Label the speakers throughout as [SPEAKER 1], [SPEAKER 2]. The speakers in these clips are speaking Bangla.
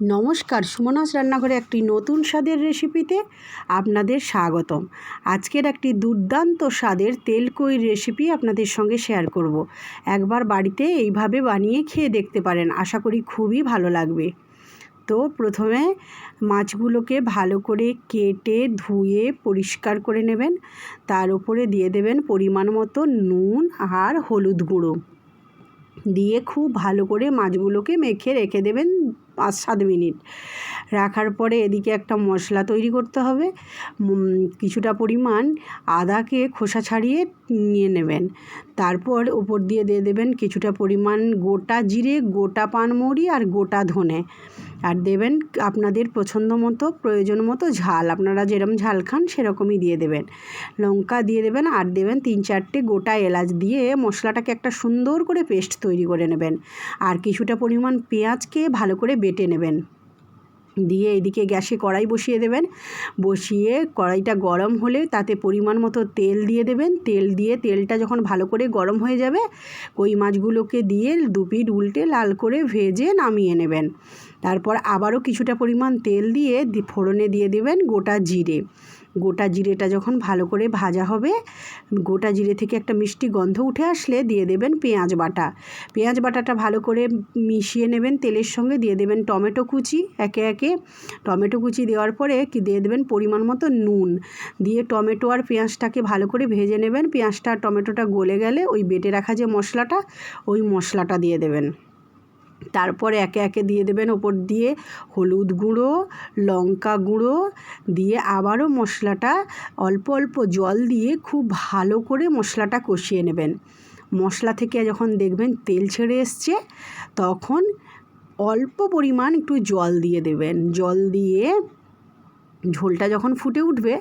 [SPEAKER 1] নমস্কার, সুমনাস রান্নাঘরে একটি নতুন স্বাদের রেসিপিতে আপনাদের স্বাগতম। আজকের একটি দুর্দান্ত স্বাদের তেলকইর রেসিপি আপনাদের সঙ্গে শেয়ার করব। একবার বাড়িতে এইভাবে বানিয়ে খেয়ে দেখতে পারেন, আশা করি খুবই ভালো লাগবে। তো প্রথমে মাছগুলোকে ভালো করে কেটে, ধুয়ে, পরিষ্কার করে নেবেন। তার উপরে দিয়ে দেবেন পরিমাণ মতো নুন আর হলুদ গুঁড়ো। দিয়ে খুব ভালো করে মাছগুলোকে মেখে রেখে দেবেন পাঁচ সাত মিনিট। রাখার পরে এদিকে একটা মশলা তৈরি করতে হবে। কিছুটা পরিমাণ আদাকে খোসা ছাড়িয়ে নিয়ে নেবেন। তারপর ওপর দিয়ে দিয়ে দেবেন কিছুটা পরিমাণ গোটা জিরে, গোটা পানমুড়ি আর গোটা ধনে। আর দেবেন আপনাদের পছন্দ মতো, প্রয়োজন মতো ঝাল। আপনারা যেরকম ঝাল খান, সেরকমই দিয়ে দেবেন। লঙ্কা দিয়ে দেবেন আর দেবেন তিন চারটে গোটা এলাচ দিয়ে মশলাটাকে একটা সুন্দর করে পেস্ট তৈরি করে নেবেন। আর কিছুটা পরিমাণ পেঁয়াজকে ভালো করে বেটে নেবেন। দিয়ে এদিকে গ্যাসে কড়াই বসিয়ে দেবেন। বসিয়ে কড়াইটা গরম হলে তাতে পরিমাণ মতো তেল দিয়ে দেবেন। তেল দিয়ে তেলটা যখন ভালো করে গরম হয়ে যাবে, কই মাছগুলোকে দিয়ে দুপিট উল্টে লাল করে ভেজে নামিয়ে নেবেন। তারপর আবারও কিছুটা পরিমাণ তেল দিয়ে ফোড়নে দিয়ে দেবেন গোটা জিরে। গোটা জিরেটা যখন ভালো করে ভাজা হবে, গোটা জিরে থেকে একটা মিষ্টি গন্ধ উঠে আসলে দিয়ে দেবেন পেঁয়াজ বাটা। পেঁয়াজ বাটাটা ভালো করে মিশিয়ে নেবেন তেলের সঙ্গে, দিয়ে দেবেন টমেটো কুচি একে একে। টমেটো কুচি দেওয়ার পরে কি দিয়ে দেবেন পরিমাণ মতো নুন। দিয়ে টমেটো আর পেঁয়াজটাকে ভালো করে ভেজে নেবেন। পেঁয়াজটা আর টমেটোটা গলে গেলে ওই বেটে রাখা যে মশলাটা, ওই মশলাটা দিয়ে দেবেন। তারপরে একে একে দিয়ে দেবেন ওপর দিয়ে হলুদ গুঁড়ো, লঙ্কা গুঁড়ো, দিয়ে আবারও মশলাটা অল্প অল্প জল দিয়ে খুব ভালো করে মশলাটা কষিয়ে নেবেন। মশলা থেকে যখন দেখবেন তেল ছেড়ে এসছে, তখন অল্প পরিমাণ একটু জল দিয়ে দেবেন। জল দিয়ে ঝোলটা যখন ফুটে উঠবে,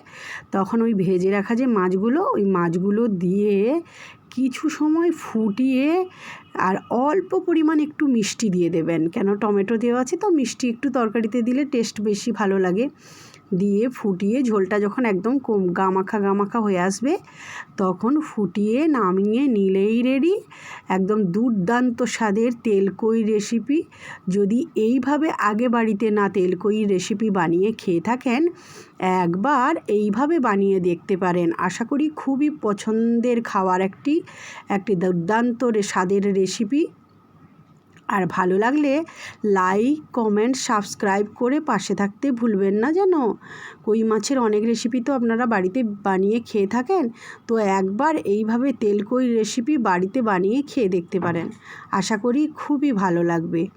[SPEAKER 1] তখন ওই ভেজে রাখা যে মাছগুলো, ওই মাছগুলো দিয়ে কিছু সময় ফুটিয়ে আর অল্প পরিমাণ একটু মিষ্টি দিয়ে দেবেন। কেন টমেটো দেওয়া আছে তো মিষ্টি একটু তরকারিতে দিলে টেস্ট বেশি ভালো লাগে। দিয়ে ফুটিয়ে ঝোলটা যখন একদম কম গামাখা গামাখা হয়ে আসবে, তখন ফুটিয়ে নামিয়ে নিলেই রেডি একদম দুর্দান্ত স্বাদের তেলকই রেসিপি যদি এইভাবে আগে বাড়িতে না তেলকই রেসিপি বানিয়ে খেয়ে থাকেন একবার এইভাবে বানিয়ে দেখতে পারেন। আশা করি খুবই পছন্দের খাওয়ার একটি একটি দুর্দান্ত স্বাদের রেসিপি আর ভালো লাগলে লাইক কমেন্ট সাবস্ক্রাইব করে পাশে থাকতে ভুলবেন না যেন। কই মাছের অনেক রেসিপি তো আপনারা বাড়িতে বানিয়ে খেয়ে থাকেন। তো একবার এইভাবে তেলকই রেসিপি বাড়িতে বানিয়ে খেয়ে দেখতে পারেন। আশা করি খুবই ভালো লাগবে।